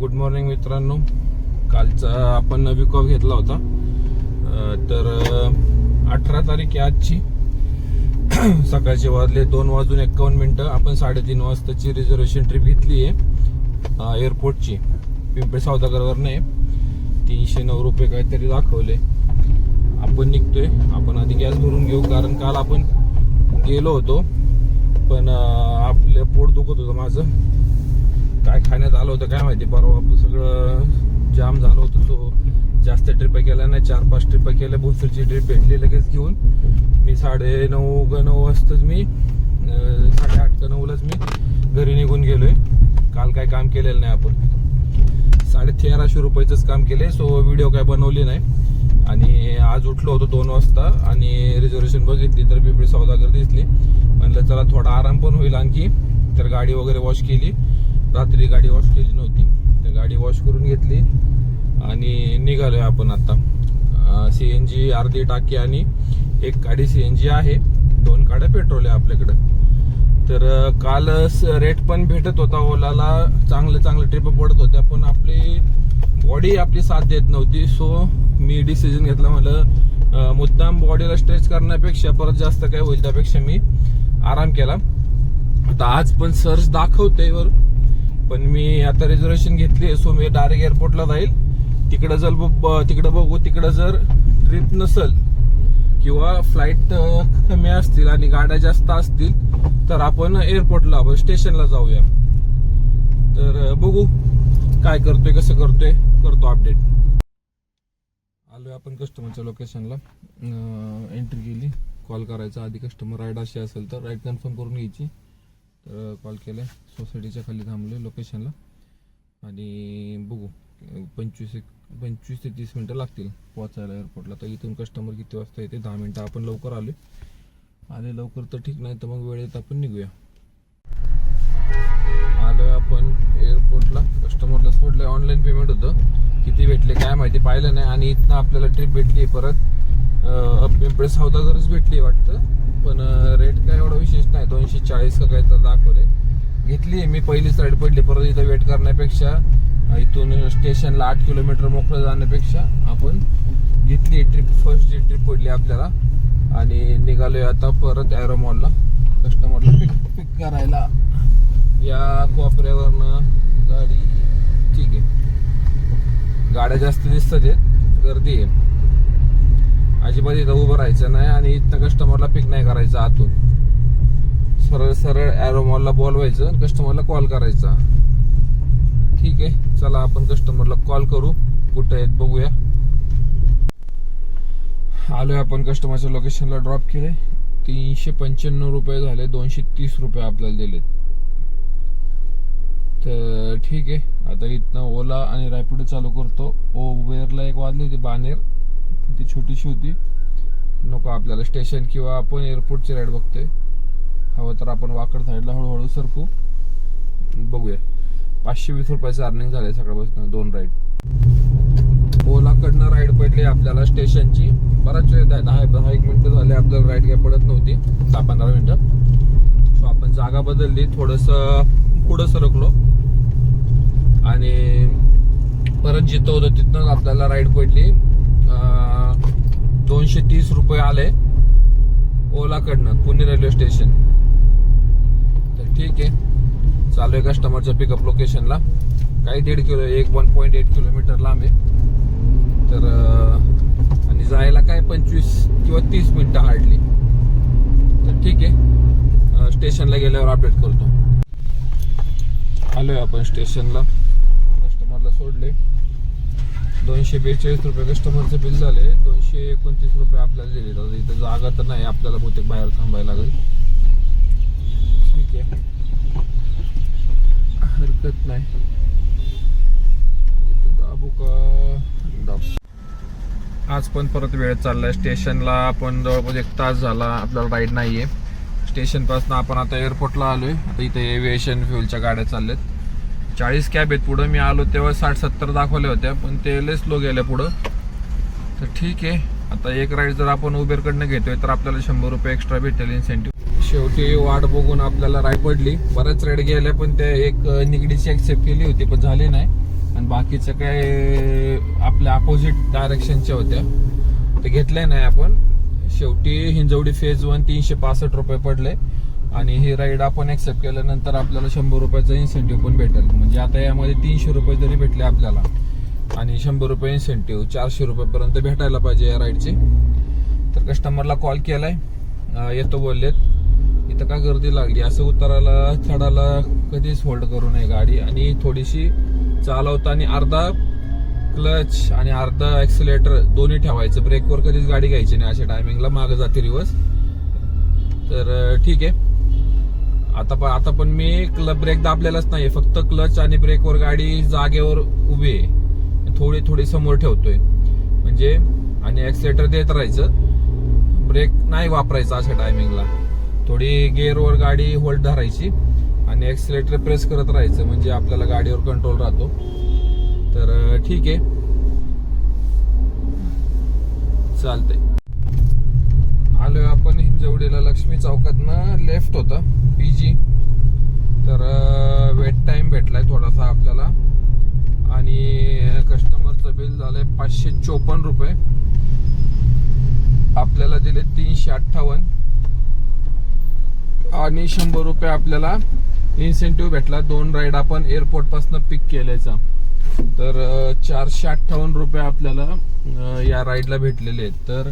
Good morning मित्रांनो. कालचा आपण विक ऑफ घेतला होता. तर अठरा तारीख आहे आजची. सकाळचे वाजले दोन वाजून एक्कावन्न मिनटं. आपण साडेतीन वाजताची रिझर्वेशन ट्रिप घेतली आहे एअरपोर्टची पिंपरी सौदागरवरने तीनशे नऊ रुपये काहीतरी दाखवले. आपण निघतोय. आपण आधी गॅस भरून घेऊ कारण काल आपण गेलो होतो. पण आपलं पोट दुखत होतं माझं. काय खाण्यात आलं होतं काय माहिती? परवा सगळं जाम झालं होतं सो जास्त ट्रिप केल्या नाही चार पाच ट्रिप केल्या भोसरची ट्रिप भेटली लगेच घेऊन. मी साडे नऊ ग नऊ वाजताच मी अं, साडेआठ का नऊलाच मी घरी निघून गेलोय. काल काय काम केलेलं नाही आपण. साडे तेराशे रुपयाचंच काम केले सो व्हिडिओ काय बनवली नाही. आणि आज उठलो होतो दोन वाजता आणि रिझर्वेशन बघितली तर बिबडी सौदागर दिसली. म्हणलं चला थोडा आराम पण होईल आणखी तर गाडी वगैरे वॉश केली. रात्री गाडी वॉश केली नव्हती. तर गाडी वॉश करून घेतली आणि निघालोय आपण आता. सी एन जी अर्धी टाकी आणि एक गाडी सी एन जी आहे. दोन गाड्या पेट्रोल आहे आपल्याकडं. तर काल रेट पण भेटत होता. ओलाला चांगले चांगले ट्रिप पडत होत्या पण आपली बॉडी आपली साथ देत नव्हती. सो मी डिसिजन घेतला. मला मुद्दाम बॉडीला स्ट्रेच करण्यापेक्षा परत जास्त काय होईल त्यापेक्षा मी आराम केला. आता आज पण सर्च दाखवते वर पण मी आता रिझर्वेशन घेतली सो मी डायरेक्ट एअरपोर्टला जाईल. तिकडं जर ब- तिकडं बघू तिकडं जर ट्रिप नसल किंवा फ्लाईट कमी असतील आणि गाड्या जास्त असतील तर आपण एअरपोर्टला आपण स्टेशनला जाऊया. तर बघू काय करतोय कसं करतोय करतो अपडेट आलोय आपण कस्टमरच्या लोकेशनला एंट्री केली. कॉल करायचा आधी कस्टमर राईड अशी असेल तर राईड कन्फर्म करून घ्यायची. तर कॉल. आहे सोसायटीच्या खाली थांबलो लोकेशनला आणि बघू पंचवीस एक पंचवीस ते तीस मिनटं लागतील पोहोचायला एअरपोर्टला तर इथून कस्टमर किती वाजता येते? दहा मिनटं. आपण लवकर आले आले लवकर तर ठीक नाही तर मग वेळेत आपण निघूया. आलोय आपण एअरपोर्टला कस्टमरला सोडलं ऑनलाईन पेमेंट होतं. किती भेटले काय माहिती पाहिलं नाही. आणि इथनं आपल्याला ट्रिप भेटली परत. अं, पिंपळे सौदागरच भेटली वाटतं. पण रेट काय एवढा विशेष नाही. दोनशे चाळीस का काय तर दाखवले. घेतली. आहे मी पहिलीच राईड पडली. परत इथं वेट करण्यापेक्षा इथून स्टेशनला आठ किलोमीटर मोकळं जाण्यापेक्षा आपण घेतली. ट्रिप फर्स्ट जी ट्रिप पडली आपल्याला. आणि निघालोय आता परत ॲरोमॉलला मॉलला कस्टमरला पिक पिक करायला. या कोपऱ्यावरनं गाडी ठीक आहे. गाड्या जास्त दिसतात आहेत. गर्दी आहे. अजिबात इथं उभं राहायचं नाही आणि इथं कस्टमरला पिक नाही करायचं आतून. सरळ सरळ ॲरोमॉलला मॉलला बोलवायचं कस्टमरला कॉल करायचा. ठीक आहे चला आपण कस्टमरला कॉल करू. कुठं आहेत बघूया. आलोय आपण कस्टमरच्या लोकेशनला ड्रॉप केले तीनशे पंच्याण्णव रुपये झाले दोनशे तीस रुपये आपल्याला दिलेत. तर ठीक आहे आता इथनं ओला आणि रॅपिडो चालू करतो. ओबेरला एक वाजली होती बानेर. ती छोटीशी होती. नको आपल्याला स्टेशन किंवा आपण एअरपोर्टची राईड बघतोय. हवं तर आपण वाकड साईडला हळूहळू सरकू. बघूया. पाचशे वीस रुपयाचं अर्निंग झालंय सकाळपासून दोन राईड ओलाकडनं राईड पडली आपल्याला स्टेशनची बराच वेळ दहा दहा दहा एक मिनिटं झाले आपल्याला राईड काय पडत नव्हती. दहा पंधरा मिनिटं. सो आपण जागा बदलली थोडस पुढं सरकलो. आणि परत जिथं होतं तिथनं आपल्याला राईड पडली. दोनशे तीस रुपये आले ओलाकडनं पुणे रेल्वे स्टेशन तर ठीक आहे. चालू आहे कस्टमरच्या पिकअप लोकेशनला काही दीड किलो एक वन पॉईंट एट किलोमीटर लांब आहे. तर आणि जायला काय पंचवीस किंवा तीस मिनटं हार्डली तर ठीक आहे. स्टेशनला गेल्यावर अपडेट करतो. आलो आहे आपण स्टेशनला कस्टमरला सोडले दोनशे बेचाळीस रुपये कस्टमरचं बिल झाले. दोनशे एकोणतीस रुपये आपल्याला दिले. जातात इथं जागा तर नाही आपल्याला बहुतेक बाहेर थांबायला लागेल. ठीक आहे. हरकत नाही. इथं दाबू का? दाबू. आज पण परत वेळ चाललाय. स्टेशनला आपण जवळपास एक तास झाला. आपल्याला राईड नाहीये. आहे पासून आपण आता एअरपोर्टला आलोय. आता इथे एव्हिएशन फ्युलच्या गाड्या चालल्यात. चाळीस कॅब आहेत. पुढं मी आलो तेव्हा साठ सत्तर दाखवल्या होत्या पण ते लय स्लो गेल्या पुढं. तर ठीक आहे. आता एक राईड जर आपण उबेरकडनं घेतोय तर आपल्याला शंभर रुपये एक्स्ट्रा भेटेल इन्सेंटिव्ह शेवटी वाट बघून आपल्याला राय पडली. बऱ्याच राईड गेल्या पण त्या एक निगडीची ॲक्सेप्ट केली होती पण झाली नाही. आणि बाकीच्या काय आपल्या अपोजिट डायरेक्शनच्या होत्या. ते घेतल्या नाही आपण. शेवटी हिंजवडी फेज वन तीनशे पासष्ट रुपये पडले. आणि हे राईड आपण एक्सेप्ट केल्यानंतर आपल्याला शंभर रुपयाचा इन्सेंटिव्ह पण भेटेल. म्हणजे आता यामध्ये तीनशे रुपये जरी भेटले आपल्याला आणि शंभर रुपये इन्सेंटिव्ह चारशे रुपयापर्यंत भेटायला पाहिजे या राईडचे तर कस्टमरला कॉल केलाय. आहे येतो बोललेत. इथं का गर्दी लागली? असं उतरायला चढायला कधीच होल्ड करू नये गाडी. आणि थोडीशी चालवताना अर्धा क्लच आणि अर्धा ॲक्सिलेटर दोन्ही ठेवायचं. ब्रेकवर कधीच गाडी घ्यायची नाही अशा टायमिंगला मागं जाते रिवर्स तर ठीक आहे. आता पण आता पण मी क्लब ब्रेक दाबलेलाच नाही फक्त क्लच आणि ब्रेकवर गाडी जागेवर उभी आहे. थोडी थोडी समोर ठेवतोय. म्हणजे आणि ऍक्सिलेटर देत राहायचं. ब्रेक नाही वापरायचा अशा टायमिंगला थोडी गेअरवर गाडी होल्ड धरायची आणि ऍक्सिलेटर प्रेस करत राहायचं. म्हणजे आपल्याला गाडीवर कंट्रोल राहतो. तर ठीक आहे. चालतंय. आलोय आपण हिंजवडीला. लक्ष्मी चौकातनं लेफ्ट होता पीजी तर वेट टाइम भेटलाय थोडासा आपल्याला. आणि कस्टमरचं बिल झालंय पाचशे चोपन्न रुपये. आपल्याला दिले तीनशे अठ्ठावन्न. आणि शंभर रुपये आपल्याला इन्सेंटिव्ह भेटला. दोन राईड आपण एअरपोर्टपासून पिक केल्याचा. तर चारशे अठ्ठावन्न रुपये आपल्याला या राईडला भेटलेले आहेत. तर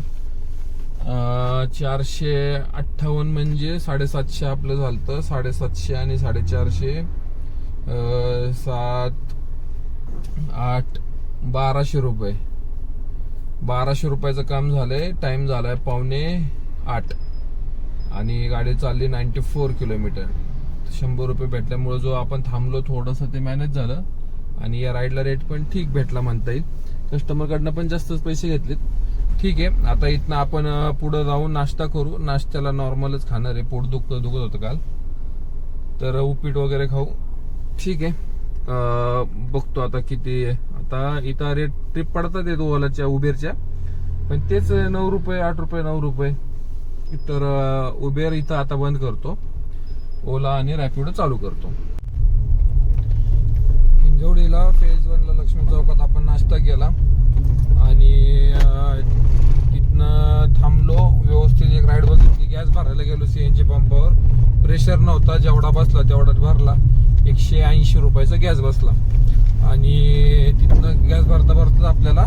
चारशे अठ्ठावन्न म्हणजे साडेसातशे आपलं झालं साडेसातशे आणि साडेचारशे सात आठ बाराशे रुपये. बाराशे रुपयाचं काम झालंय. टाइम झालाय पावणे आठ. आणि गाडी चालली नाईन्टी फोर किलोमीटर शंभर रुपये भेटल्यामुळे जो आपण थांबलो थोडंसं ते मॅनेज झालं. आणि या राईडला रेट पण ठीक भेटला म्हणता येईल. कस्टमरकडनं पण जास्तच पैसे घेतलेत. ठीक आहे. आता इथनं आपण पुढं जाऊन नाश्ता करू. नाश्त्याला नॉर्मलच खाणार आहे. पोट दुख दुखत होतं काल. तर उपीट वगैरे खाऊ. ठीक आहे. बघतो आता किती आता इथं रेट ट्रिप पडतात येतो ओलाच्या उबेरच्या. पण तेच नऊ रुपये आठ रुपये नऊ रुपये. तर उबेर इथं आता बंद करतो. ओला आणि रॅपिडो चालू करतो. हिंजवडीला फेज वनला लक्ष्मी चौकात आपण नाश्ता केला. आणि थांबलो व्यवस्थित एक राईड बघितली गॅस भरायला गेलो सीएनजी पंपावर प्रेशर नव्हता जेवढा बसला तेवढाच भरला. एकशे ऐंशी रुपयाचा गॅस बसला. आणि तिथनं गॅस भरता भरता आपल्याला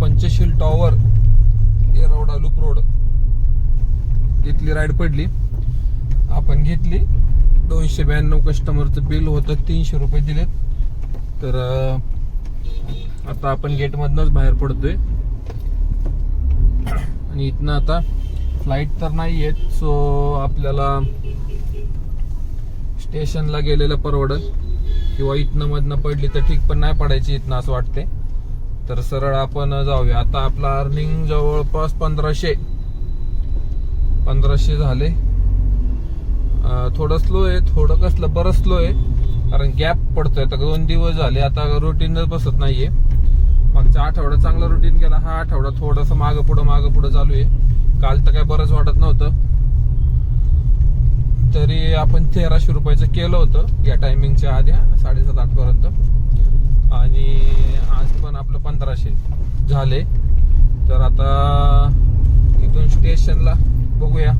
Panchsheel tower Yerawada loop road तिथली राईड पडली. आपण घेतली. दोनशे ब्याण्णव कस्टमरचं बिल होतं तीनशे रुपये दिलेत. तर आता आपण गेटमधनंच बाहेर पडतोय. आणि इथनं आता फ्लाईट तर नाही आहेत सो आपल्याला स्टेशनला गेलेलं परवडत किंवा इथनं मधनं पडली तर ठीक पण नाही पडायची इथनं असं वाटते तर सरळ आपण जाऊया. आता आपला अर्निंग जवळपास पंधराशे. पंधराशे झाले. थोडं स्लो आहे थोडं कसलं बरं स्लो आहे. कारण गॅप पडतोय. आता दोन दिवस झाले आता रुटीनच बसत नाहीये. मागचा आठवडा चांगला रुटीन केला हा आठवडा थोडस मागं पुढं मागं पुढं चालू आहे. काल तर काय बरंच वाटत नव्हतं. तरी आपण तेराशे रुपयाचं केलं होतं या टायमिंगच्या आधी हा, साडेसात आठ पर्यंत. आणि आज पण आपलं पंधराशे झाले. तर आता इथून स्टेशनला बघूया.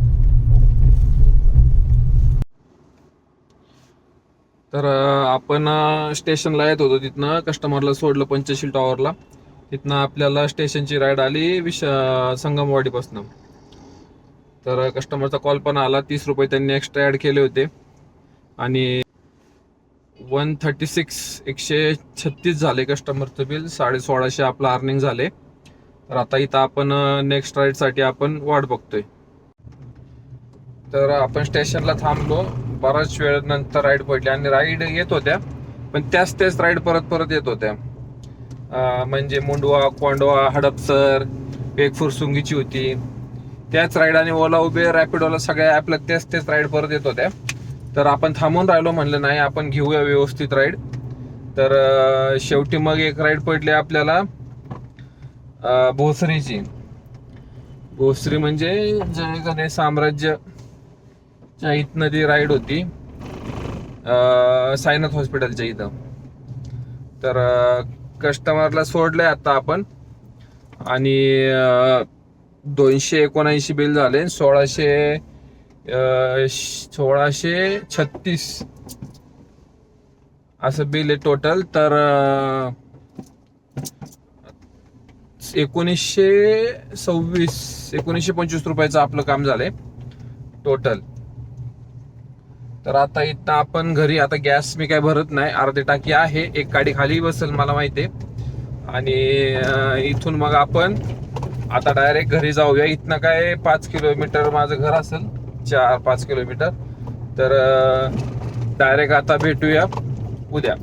तर आपण स्टेशनला येत होतो तिथनं. कस्टमरला सोडलं पंचशील टॉवरला तिथनं आपल्याला स्टेशनची राईड आली विश संगमवाडीपासून. तर कस्टमरचा कॉल पण आला. तीस रुपये त्यांनी एक्स्ट्रा ॲड केले होते. आणि वन थर्टी सिक्स एकशे छत्तीस झाले कस्टमरचं बिल. साडे सोळाशे आपलं अर्निंग झाले. तर आता इथं आपण नेक्स्ट राईडसाठी आपण वाट बघतोय. तर आपण स्टेशनला थांबलो. बराच वेळ नंतर राईड पडली आणि राईड येत होत्या पण त्याच त्याच राईड परत परत येत होत्या. म्हणजे मुंडवा कोंडवा हडपसर एक फुरसुंगीची होती. त्याच राईड आणि ओला उबेर रॅपिडोला सगळ्या ॲपला त्याच त्याच राईड परत येत होत्या. तर आपण थांबून राहिलो म्हणलं नाही आपण घेऊया व्यवस्थित राईड तर शेवटी मग एक राईड पडली आपल्याला भोसरीची. भोसरी म्हणजे जय गणेश साम्राज्य. च्या इथनं ती राईड होती. अं, साईनाथ हॉस्पिटलच्या इथं. तर कस्टमरला सोडलंय आता आपण. आणि दोनशे एकोणऐंशी बिल झाले. सोळाशे सोळाशे छत्तीस असं बिल आहे टोटल तर एकोणीसशे सव्वीस एकोणीसशे पंचवीस रुपयाचं आपलं काम झालंय. टोटल तर आता इथं आपण घरी आता गॅस मी काय भरत नाही अर्धी टाकी आहे एक गाडी खाली बसेल मला माहिती आहे. आणि इथून मग आपण आता डायरेक्ट घरी जाऊया. इथनं काय पाच किलोमीटर माझं घर असेल चार पाच किलोमीटर. तर डायरेक्ट आता भेटूया उद्या.